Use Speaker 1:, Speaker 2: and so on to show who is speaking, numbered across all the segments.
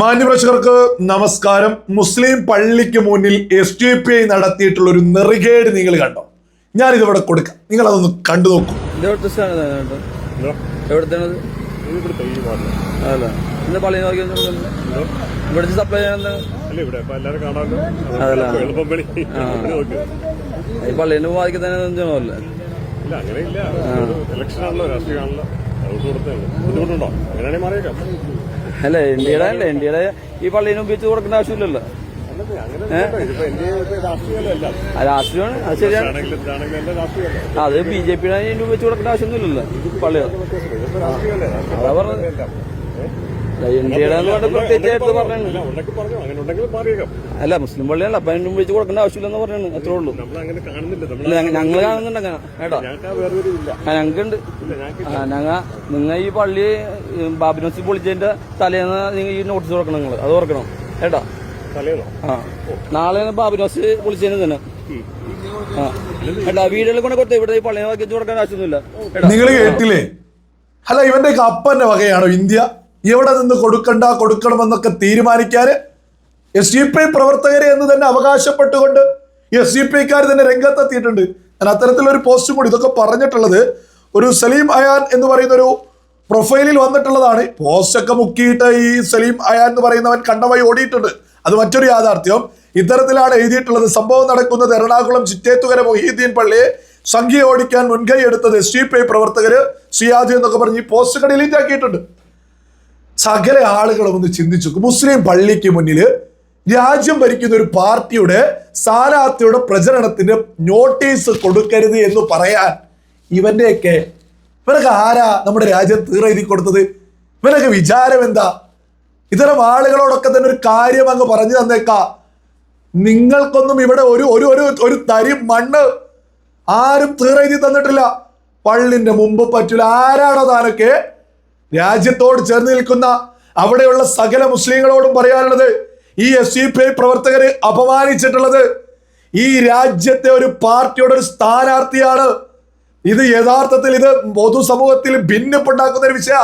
Speaker 1: മാന്യപ്രേക്ഷകർക്ക് നമസ്കാരം. മുസ്ലിം പള്ളിക്ക് മുന്നിൽ എസ് ഡി പി ഐ നടത്തിയിട്ടുള്ള ഒരു നെറികേട് നിങ്ങൾ കണ്ടോ? ഞാൻ ഞാനിതിവിടെ കൊടുക്കാം. നിങ്ങൾ അതൊന്ന് കണ്ടു നോക്കൂ.
Speaker 2: പള്ളീനെ
Speaker 3: ഇല്ല അങ്ങനെയില്ല. ഇലക്ഷൻ ആണല്ലോ രാഷ്ട്രീയമാണല്ലോ. അതുകൊണ്ട് കൊടുത്തേ ബുദ്ധിമുട്ടുണ്ടോ? അങ്ങനെയാണെങ്കിൽ മാറിയേക്കാം.
Speaker 2: അല്ല? ഇന്ത്യയുടെ അല്ല? ഇന്ത്യയുടെ ഈ പള്ളീനെ ഉപയോഗിച്ച് കൊടുക്കേണ്ട ആവശ്യമില്ലല്ലോ. രാഷ്ട്രീയമാണ്. അത് ശരിയാണ്. അത് ബി ജെ പിയുടെ ഉപയോഗിച്ച് കൊടുക്കേണ്ട ആവശ്യമൊന്നുമില്ലല്ലോ. പള്ളികൾ അതാ പറഞ്ഞത്. അല്ല, മുസ്ലിം പള്ളിയാണ് അപ്പൊ അതിനും വിളിച്ച് കൊടുക്കേണ്ട ആവശ്യമില്ലെന്ന് പറഞ്ഞു അത്രേ ഉള്ളൂ.
Speaker 3: നമ്മൾ അങ്ങനെ കാണുന്നില്ല. നമ്മൾ
Speaker 2: അല്ല ഞങ്ങൾ കാണുന്നുണ്ട് അങ്ങനെ കേട്ടോ. ഞങ്ങൾക്കുണ്ട് ഞങ്ങ നിങ്ങൾ ഈ പള്ളി ബാബിനോസി പൊളിച്ചതിന്റെ തലേന്ന് നിങ്ങൾ ഈ നോട്ടീസ് കൊടുക്കണം നിങ്ങൾ അത് ഓർക്കണം കേട്ടോ.
Speaker 3: തലേന്നോ?
Speaker 2: ആ നാളെ ബാബിനോസ് പൊളിച്ചതിന് തന്നെ. ആ കേട്ടോ വീടുകളിൽ കൊണ്ട് കൊടുത്ത. ഇവിടെ ഈ പള്ളിയെ വെച്ച് കൊടുക്കാൻ ആവശ്യമൊന്നുമില്ല.
Speaker 1: നിങ്ങൾ കേട്ടില്ലേ? അല്ല ഇവന്റെ അപ്പന്റെ വകയാണോ ഇന്ത്യ? എവിടെ നിന്ന് കൊടുക്കണ്ട കൊടുക്കണമെന്നൊക്കെ തീരുമാനിക്കാൻ എസ് ഡി പി പ്രവർത്തകരെ എന്ന് തന്നെ അവകാശപ്പെട്ടുകൊണ്ട് എസ് ഡി പി ഐക്കാർ തന്നെ രംഗത്തെത്തിയിട്ടുണ്ട്. ഞാൻ അത്തരത്തിലൊരു പോസ്റ്റും കൂടി ഇതൊക്കെ പറഞ്ഞിട്ടുള്ളത് ഒരു സലീം അയാൻ എന്ന് പറയുന്ന ഒരു പ്രൊഫൈലിൽ വന്നിട്ടുള്ളതാണ്. പോസ്റ്റൊക്കെ മുക്കിയിട്ട് ഈ സലീം അയാൻ എന്ന് പറയുന്നവൻ കണ്ടവായി ഓടിയിട്ടുണ്ട്. അത് മറ്റൊരു യാഥാർത്ഥ്യം. ഇത്തരത്തിലാണ് എഴുതിയിട്ടുള്ളത്. സംഭവം നടക്കുന്നത് എറണാകുളം ചിറ്റേത്തുകര മൊഹീദ്ദീൻ പള്ളിയെ സംഖ്യ ഓടിക്കാൻ മുൻകൈ എടുത്തത് എസ് ഡി പി ഐ പ്രവർത്തകര്. സിയാദി എന്നൊക്കെ പറഞ്ഞ് ഈ പോസ്റ്റൊക്കെ ഡിലീറ്റ് ആക്കിയിട്ടുണ്ട്. സകല ആളുകളും ഒന്ന് ചിന്തിച്ചു മുസ്ലിം പള്ളിക്ക് മുന്നിൽ രാജ്യം ഭരിക്കുന്ന ഒരു പാർട്ടിയുടെ സ്ഥാനാർത്ഥിയുടെ പ്രചരണത്തിന് നോട്ടീസ് കൊടുക്കരുത് എന്ന് പറയാൻ ഇവന്റെയൊക്കെ ഇവനൊക്കെ ആരാ നമ്മുടെ രാജ്യം തീറ എഴുതി കൊടുത്തത്? ഇവനൊക്കെ വിചാരം എന്താ? ഇത്തരം ആളുകളോടൊക്കെ തന്നെ ഒരു കാര്യം അങ്ങ് പറഞ്ഞു തന്നേക്കാ. നിങ്ങൾക്കൊന്നും ഇവിടെ ഒരു ഒരു ഒരു തരി മണ്ണ് ആരും തീറ എഴുതി തന്നിട്ടില്ല. പള്ളിന്റെ മുമ്പ് പറ്റൂല. ആരാണോ താനൊക്കെ രാജ്യത്തോട് ചേർന്ന് നിൽക്കുന്ന അവിടെയുള്ള സകല മുസ്ലിങ്ങളോടും പറയാനുള്ളത് ഈ എസ് സി പി ഐ പ്രവർത്തകരെ അപമാനിച്ചിട്ടുള്ളത് ഈ രാജ്യത്തെ ഒരു പാർട്ടിയുടെ ഒരു സ്ഥാനാർത്ഥിയാണ്. ഇത് യഥാർത്ഥത്തിൽ ഇത് പൊതുസമൂഹത്തിൽ ഭിന്നിപ്പുണ്ടാക്കുന്ന ഒരു വിഷയ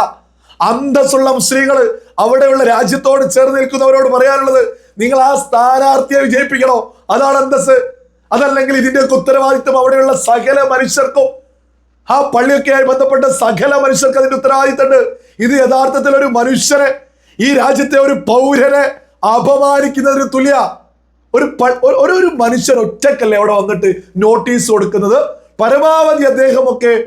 Speaker 1: അന്തസ്സുള്ള മുസ്ലിങ്ങൾ അവിടെയുള്ള രാജ്യത്തോട് ചേർന്ന് നിൽക്കുന്നവരോട് പറയാനുള്ളത് നിങ്ങൾ ആ സ്ഥാനാർത്ഥിയെ വിജയിപ്പിക്കണോ? അതാണ് അന്തസ് അതല്ലെങ്കിൽ ഇതിന്റെ ഉത്തരവാദിത്വം അവിടെയുള്ള സകല മനുഷ്യർക്കും ആ പള്ളിയൊക്കെയായി ബന്ധപ്പെട്ട സകല മനുഷ്യർക്ക് അതിന്റെ ഉത്തരവാദിത്തമുണ്ട്. ഇത് യഥാർത്ഥത്തിൽ ഒരു മനുഷ്യനെ ഈ രാജ്യത്തെ ഒരു പൗരനെ അപമാനിക്കുന്നതിന് തുല്യ ഒരു ഒരു- ഒരു മനുഷ്യൻ ഒറ്റക്കല്ലേ അവിടെ വന്നിട്ട് നോട്ടീസ് കൊടുക്കുന്നത്? പരമാവധി അദ്ദേഹമൊക്കെ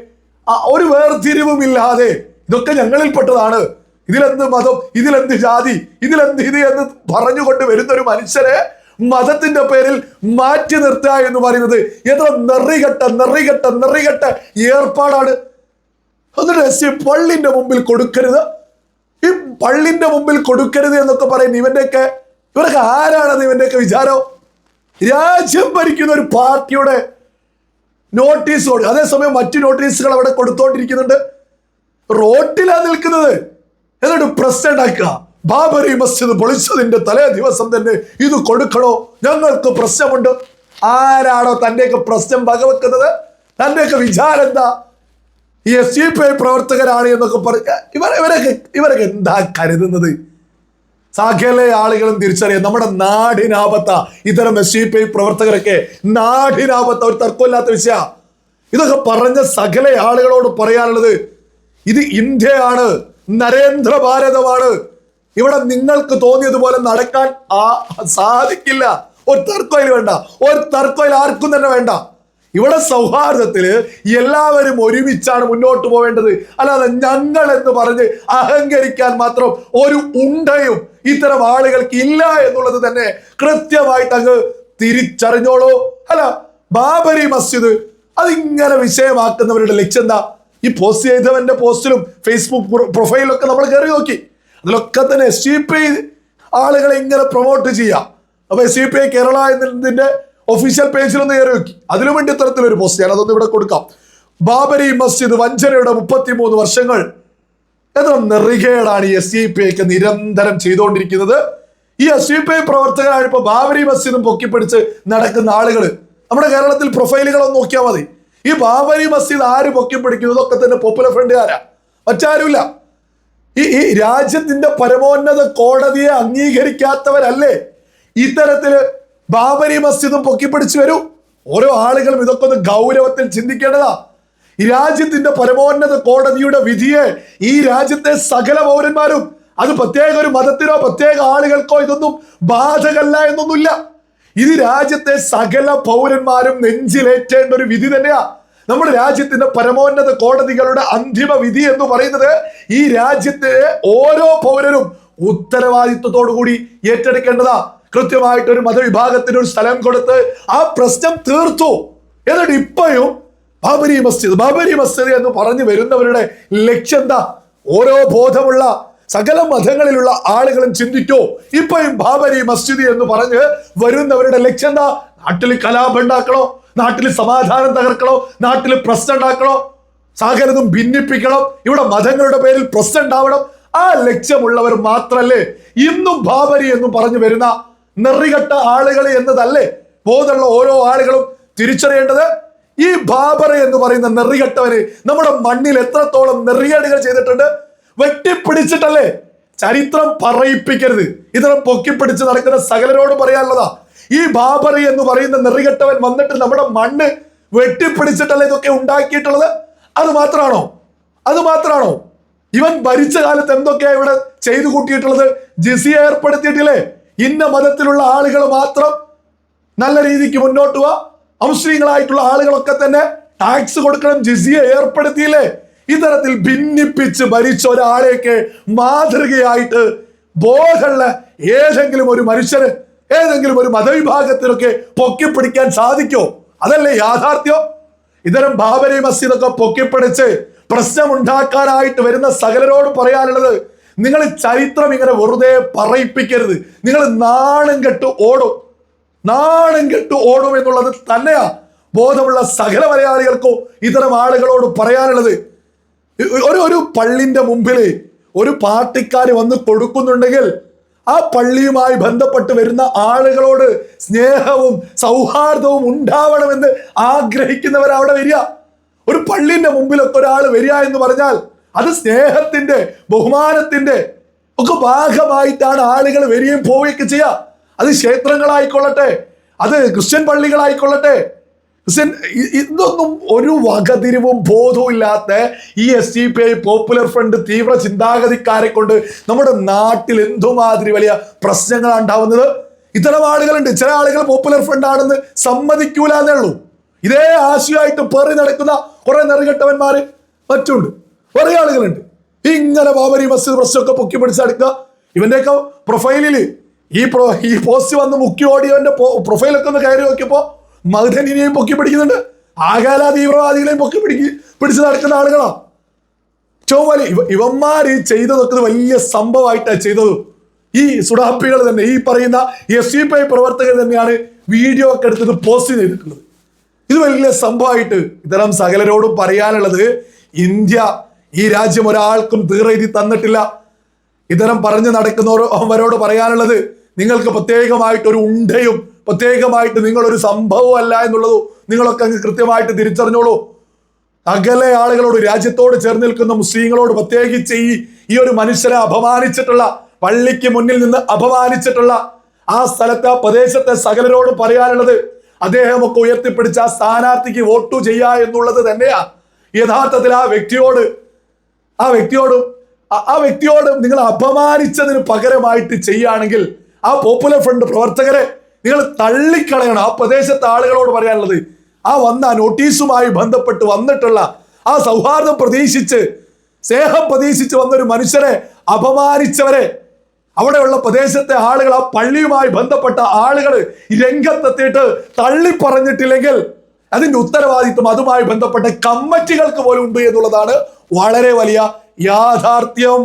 Speaker 1: ഒരു വേർതിരിവും ഇല്ലാതെ ഇതൊക്കെ ഞങ്ങളിൽപ്പെട്ടതാണ്. ഇതിലെന്ത് മതം? ഇതിലെന്ത് ജാതി? ഇതിലെന്ത് ഇത് എന്ന് പറഞ്ഞുകൊണ്ട് വരുന്ന ഒരു മനുഷ്യരെ മതത്തിന്റെ പേരിൽ മാറ്റി നിർത്തുക എന്ന് പറയുന്നത് എത്ര നെറികെട്ട നെറികെട്ട നെറികെട്ട ഏർപ്പാടാണ്. എന്നിട്ട് എസ് പള്ളിന്റെ മുമ്പിൽ കൊടുക്കരുത്. ഈ പള്ളിന്റെ മുമ്പിൽ കൊടുക്കരുത് എന്നൊക്കെ പറയുന്ന ഇവന്റെയൊക്കെ ഇവർക്ക് ആരാണെന്ന് ഇവന്റെയൊക്കെ വിചാരം? രാജ്യം ഭരിക്കുന്ന ഒരു പാർട്ടിയുടെ നോട്ടീസ് അതേസമയം മറ്റു നോട്ടീസുകൾ അവിടെ കൊടുത്തോണ്ടിരിക്കുന്നുണ്ട്. റോട്ടിലാ നിൽക്കുന്നത്. എന്നിട്ട് പ്രസിഡന്റ് ഉണ്ടാക്കുക ബാബരി മസ്ജിദ് പൊളിച്ചതിന്റെ തലേ ദിവസം തന്നെ ഇത് കൊടുക്കണോ? ഞങ്ങൾക്ക് പ്രശ്നമുണ്ട്. ആരാണോ തന്റെയൊക്കെ പ്രശ്നം വകവെക്കുന്നത്? തന്റെയൊക്കെ വിചാരം എന്താ? ഈ എസ് ഡി പി ഐ പ്രവർത്തകരാണ് എന്നൊക്കെ പറഞ്ഞ ഇവർ ഇവരൊക്കെ ഇവരൊക്കെ എന്താ കരുതുന്നത്? സകല ആളുകളും തിരിച്ചറിയാം. നമ്മുടെ നാടിനാപത്ത. ഇത്തരം എസ് ഡി പി ഐ പ്രവർത്തകരൊക്കെ നാടിനാപത്ത. ഒരു തർക്കമില്ലാത്ത വിഷയ. ഇതൊക്കെ പറഞ്ഞ സകല ആളുകളോട് പറയാനുള്ളത് ഇത് ഇന്ത്യയാണ്. നരേന്ദ്ര ഭാരതമാണ് ഇവിടെ നിങ്ങൾക്ക് തോന്നിയതുപോലെ നടക്കാൻ ആ സാധിക്കില്ല. ഒരു തർക്കയിൽ വേണ്ട. ഒരു തർക്കയിൽ ആർക്കും തന്നെ വേണ്ട. ഇവിടെ സൗഹാർദ്ദത്തിൽ എല്ലാവരും ഒരുമിച്ചാണ് മുന്നോട്ട് പോവേണ്ടത്. അല്ലാതെ ഞങ്ങൾ എന്ന് പറഞ്ഞ് അഹങ്കരിക്കാൻ മാത്രം ഒരു ഉണ്ടയും ഇത്തരം ആളുകൾക്ക് ഇല്ല എന്നുള്ളത് തന്നെ കൃത്യമായിട്ട് അങ്ങ് തിരിച്ചറിഞ്ഞോളൂ. അല്ല ബാബരി മസ്ജിദ് അതിങ്ങനെ വിഷയമാക്കുന്നവരുടെ ലക്ഷ്യം എന്താ? ഈ പോസ്റ്റ് ചെയ്തവന്റെ പോസ്റ്റിലും ഫേസ്ബുക്ക് പ്രൊഫൈലൊക്കെ നമ്മൾ കയറി നോക്കി. അതിലൊക്കെ തന്നെ എസ് ഡി പി ആളുകളെ ഇങ്ങനെ പ്രൊമോട്ട് ചെയ്യാം. അപ്പൊ S D P I Kerala എന്നതിന്റെ ഒഫീഷ്യൽ പേജിലൊന്ന് കയറി നോക്കി. അതിനു വേണ്ടി ഇത്തരത്തിലൊരു പോസ്റ്റ് ഞാൻ അതൊന്നും ഇവിടെ കൊടുക്കാം. ബാബരി മസ്ജിദ് വഞ്ചനയുടെ മുപ്പത്തിമൂന്ന് വർഷങ്ങൾ. എത്ര നെറികേടാണ് ഈ എസ് ഡി പി ഐക്ക് നിരന്തരം ചെയ്തുകൊണ്ടിരിക്കുന്നത്. ഈ എസ് ഡി പി ഐ പ്രവർത്തകരാണ് ഇപ്പൊ ബാബരി മസ്ജിദും പൊക്കിപ്പിടിച്ച് നടക്കുന്ന ആളുകൾ നമ്മുടെ കേരളത്തിൽ പ്രൊഫൈലുകളൊന്ന് നോക്കിയാൽ മതി. ഈ ബാബരി മസ്ജിദ് ആര് പൊക്കിപ്പിടിക്കുന്നു? ഇതൊക്കെ തന്നെ പോപ്പുലർ ഫ്രണ്ട് ആരാ മറ്റാരുമില്ല. ഈ ഈ രാജ്യത്തിന്റെ പരമോന്നത കോടതിയെ അംഗീകരിക്കാത്തവരല്ലേ? ഇത്തരത്തിൽ ബാബരി മസ്ജിദും പൊക്കിപ്പിടിച്ചു വരൂ. ഓരോ ആളുകളും ഇതൊക്കെ ഒന്ന് ഗൗരവത്തിൽ ചിന്തിക്കേണ്ടതാ. ഈ രാജ്യത്തിന്റെ പരമോന്നത കോടതിയുടെ വിധിയെ ഈ രാജ്യത്തെ സകല പൗരന്മാരും അത് പ്രത്യേക ഒരു മതത്തിനോ പ്രത്യേക ആളുകൾക്കോ ഇതൊന്നും ബാധകല്ല എന്നൊന്നുമില്ല. ഇത് രാജ്യത്തെ സകല പൗരന്മാരും നെഞ്ചിലേറ്റേണ്ട ഒരു വിധി തന്നെയാ. നമ്മുടെ രാജ്യത്തിന്റെ പരമോന്നത കോടതികളുടെ അന്തിമ വിധി എന്ന് പറയുന്നത് ഈ രാജ്യത്തെ ഓരോ പൗരനും ഉത്തരവാദിത്വത്തോടു കൂടി ഏറ്റെടുക്കേണ്ടതാ. കൃത്യമായിട്ട് ഒരു മതവിഭാഗത്തിന് ഒരു സ്ഥലം കൊടുത്ത് ആ പ്രശ്നം തീർത്തു. എന്നിട്ട് ഇപ്പോഴും ബാബരി മസ്ജിദ് ബാബരി മസ്ജിദ് എന്ന് പറഞ്ഞു വരുന്നവരുടെ ലക്ഷ്യം എന്താ? ഓരോ ബോധമുള്ള സകല മതങ്ങളിലുള്ള ആളുകളും ചിന്തിക്കോ ഇപ്പോഴും ബാബരി മസ്ജിദ് എന്ന് പറഞ്ഞ് വരുന്നവരുടെ ലക്ഷ്യം എന്താ? നാട്ടിൽ കലാപം ഉണ്ടാക്കണോ? നാട്ടിൽ സമാധാനം തകർക്കണോ? നാട്ടിൽ പ്രശ്നം ഉണ്ടാക്കണോ? സാഹചര്യം ഭിന്നിപ്പിക്കണം. ഇവിടെ മതങ്ങളുടെ പേരിൽ പ്രശ്നം ഉണ്ടാവണം. ആ ലക്ഷ്യമുള്ളവർ മാത്രല്ലേ ഇന്നും ബാബരി എന്ന് പറഞ്ഞു വരുന്ന നെറികെട്ട ആളുകൾ എന്നതല്ലേ? ബോധമുള്ള ഓരോ ആളുകളും തിരിച്ചറിയേണ്ടത് ഈ ബാബർ എന്ന് പറയുന്ന നെറികെട്ടവന് നമ്മുടെ മണ്ണിൽ എത്രത്തോളം നെറികേടുകൾ ചെയ്തിട്ടുണ്ട്? വെട്ടിപ്പിടിച്ചിട്ടല്ലേ? ചരിത്രം പറയിപ്പിക്കരുത്. ഇത്തരം പൊക്കിപ്പിടിച്ച് നടക്കുന്ന സകലരോട് പറയാനുള്ളതാ. ഈ ബാബറി എന്ന് പറയുന്ന നെറികെട്ടവൻ വന്നിട്ട് നമ്മുടെ മണ്ണ് വെട്ടിപ്പിടിച്ചിട്ടല്ലേ ഇതൊക്കെ ഉണ്ടാക്കിയിട്ടുള്ളത്? അത് മാത്രമാണോ അത് മാത്രമാണോ ഇവൻ ഭരിച്ച കാലത്ത് എന്തൊക്കെയാ ഇവിടെ ചെയ്തു കൂട്ടിയിട്ടുള്ളത്? ജിസിയ ഏർപ്പെടുത്തിയിട്ടില്ലേ? ഇന്ന മതത്തിലുള്ള ആളുകൾ മാത്രം നല്ല രീതിക്ക് മുന്നോട്ട് പോവാ. അമുസ്ലിങ്ങളായിട്ടുള്ള ആളുകളൊക്കെ തന്നെ ടാക്സ് കൊടുക്കണം ജിസിയ ഏർപ്പെടുത്തിയില്ലേ? ഇത്തരത്തിൽ ഭിന്നിപ്പിച്ച് ഭരിച്ച ഒരാളെയൊക്കെ മാതൃകയായിട്ട് ബോധമുള്ള ഏതെങ്കിലും ഒരു മനുഷ്യന് ഏതെങ്കിലും ഒരു മതവിഭാഗത്തിനൊക്കെ പൊക്കിപ്പിടിക്കാൻ സാധിക്കോ? അതല്ലേ യാഥാർത്ഥ്യം? ഇത്തരം ബാബരി മസ്ജിദൊക്കെ പൊക്കിപ്പിടിച്ച് പ്രശ്നമുണ്ടാക്കാനായിട്ട് വരുന്ന സകലരോട് പറയാനുള്ളത് നിങ്ങൾ ചരിത്രം ഇങ്ങനെ വെറുതെ പറയിപ്പിക്കരുത്. നിങ്ങൾ നാണം കെട്ട് ഓടും. നാണം കെട്ട് ഓടും എന്നുള്ളത് തന്നെയാ ബോധമുള്ള സകല മലയാളികൾക്കോ ഇത്തരം ആളുകളോട് പറയാനുള്ളത്. ഒരു ഒരു പള്ളിന്റെ മുമ്പിൽ ഒരു പാർട്ടിക്കാർ വന്ന് കൊടുക്കുന്നുണ്ടെങ്കിൽ ആ പള്ളിയുമായി ബന്ധപ്പെട്ട് വരുന്ന ആളുകളോട് സ്നേഹവും സൗഹാർദ്ദവും ഉണ്ടാവണമെന്ന് ആഗ്രഹിക്കുന്നവർ അവിടെ വരിക. ഒരു പള്ളിന്റെ മുമ്പിലൊക്കെ ഒരാൾ വരിക എന്ന് പറഞ്ഞാൽ അത് സ്നേഹത്തിന്റെ ബഹുമാനത്തിന്റെ ഒക്കെ ഭാഗമായിട്ടാണ് ആളുകൾ വരികയും പോവുകയൊക്കെ ചെയ്യുക. അത് ക്ഷേത്രങ്ങളായിക്കൊള്ളട്ടെ അത് ക്രിസ്ത്യൻ പള്ളികളായിക്കൊള്ളട്ടെ ഇതൊന്നും ഒരു വകതിരിവും ബോധവും ഇല്ലാത്ത ഈ S D P I Popular Front തീവ്ര ചിന്താഗതിക്കാരെ കൊണ്ട് നമ്മുടെ നാട്ടിൽ എന്തുമാതിരി വലിയ പ്രശ്നങ്ങളാണ് ഉണ്ടാവുന്നത്? ഇത്തരം ആളുകളുണ്ട്. ചില ആളുകൾ പോപ്പുലർ ഫ്രണ്ട് ആണെന്ന് സമ്മതിക്കൂല എന്നേ ഉള്ളൂ. ഇതേ ആശയമായിട്ട് പെറി നടക്കുന്ന കുറെ നെറുകെട്ടവന്മാര് മറ്റുണ്ട്. കുറെ ആളുകളുണ്ട്. ഇങ്ങനെ ബാബരി മസ്ജിദ് പ്രശ്നമൊക്കെ പൊക്കി പിടിച്ചെടുക്കുക ഇവന്റെയൊക്കെ പ്രൊഫൈലിൽ ഈ പ്രോ ഈ പോസ്റ്റ് വന്ന് മുക്കി ഓടിയവന്റെ പ്രൊഫൈലൊക്കെ ഒന്ന് കയറി നോക്കിയപ്പോ മഹദനിനെയും പൊക്കി പിടിക്കുന്നുണ്ട്. ആകാല തീവ്രവാദികളെയും പൊക്കി പിടിക്ക് പിടിച്ച് നടക്കുന്ന ആളുകളാ. വലിയ ഇവ ഇവന്മാർ ഈ ചെയ്തതൊക്കെ വലിയ സംഭവമായിട്ടാണ് ചെയ്തത്. ഈ സുഡാപ്പികൾ തന്നെ ഈ പറയുന്ന എസ് സി പി ഐ പ്രവർത്തകർ തന്നെയാണ് വീഡിയോ ഒക്കെ എടുത്തത് പോസ്റ്റ് ചെയ്തിട്ടുള്ളത് ഇത് വലിയ സംഭവമായിട്ട് ഇത്തരം സകലരോടും പറയാനുള്ളത് ഇന്ത്യ ഈ രാജ്യം ഒരാൾക്കും തീറെഴുതി തന്നിട്ടില്ല. ഇത്തരം പറഞ്ഞു നടക്കുന്നവരോ അവരോട് പറയാനുള്ളത് നിങ്ങൾക്ക് പ്രത്യേകമായിട്ട് ഒരു ഉണ്ടയും പ്രത്യേകമായിട്ട് നിങ്ങളൊരു സംഭവം അല്ല എന്നുള്ളത് നിങ്ങളൊക്കെ അങ്ങ് കൃത്യമായിട്ട് തിരിച്ചറിഞ്ഞോളൂ. അകലെ ആളുകളോട് രാജ്യത്തോട് ചേർന്ന് നിൽക്കുന്ന മുസ്ലിങ്ങളോട് പ്രത്യേകിച്ച് ഈ ഈ ഒരു മനുഷ്യരെ അപമാനിച്ചിട്ടുള്ള പള്ളിക്ക് മുന്നിൽ നിന്ന് അപമാനിച്ചിട്ടുള്ള ആ സ്ഥലത്തെ ആ പ്രദേശത്തെ സകലരോട് പറയാനുള്ളത് അദ്ദേഹമൊക്കെ ഉയർത്തിപ്പിടിച്ച ആ സ്ഥാനാർത്ഥിക്ക് വോട്ടു ചെയ്യുക എന്നുള്ളത് തന്നെയാ. യഥാർത്ഥത്തിൽ ആ വ്യക്തിയോട് ആ വ്യക്തിയോടും ആ വ്യക്തിയോടും നിങ്ങൾ അപമാനിച്ചതിന് പകരമായിട്ട് ചെയ്യുകയാണെങ്കിൽ ആ പോപ്പുലർ ഫ്രണ്ട് പ്രവർത്തകരെ നിങ്ങൾ തള്ളിക്കളയണം. ആ പ്രദേശത്തെ ആളുകളോട് പറയാനുള്ളത് ആ വന്ന നോട്ടീസുമായി ബന്ധപ്പെട്ട് വന്നിട്ടുള്ള ആ സൗഹാർദ്ദം പ്രതീക്ഷിച്ച് സ്നേഹം പ്രതീക്ഷിച്ച് വന്നൊരു മനുഷ്യരെ അപമാനിച്ചവരെ അവിടെയുള്ള പ്രദേശത്തെ ആളുകൾ ആ പള്ളിയുമായി ബന്ധപ്പെട്ട ആളുകൾ രംഗത്തെത്തിയിട്ട് തള്ളി പറഞ്ഞിട്ടില്ലെങ്കിൽ അതിന്റെ ഉത്തരവാദിത്വം അതുമായി ബന്ധപ്പെട്ട കമ്മിറ്റികൾക്ക് പോലും ഉണ്ട് എന്നുള്ളതാണ് വളരെ വലിയ യാഥാർത്ഥ്യം.